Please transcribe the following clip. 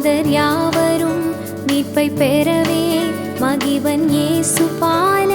மாந்தர் யாவரும் மீட்பை பெறவே மகிவன் ஏசு பால்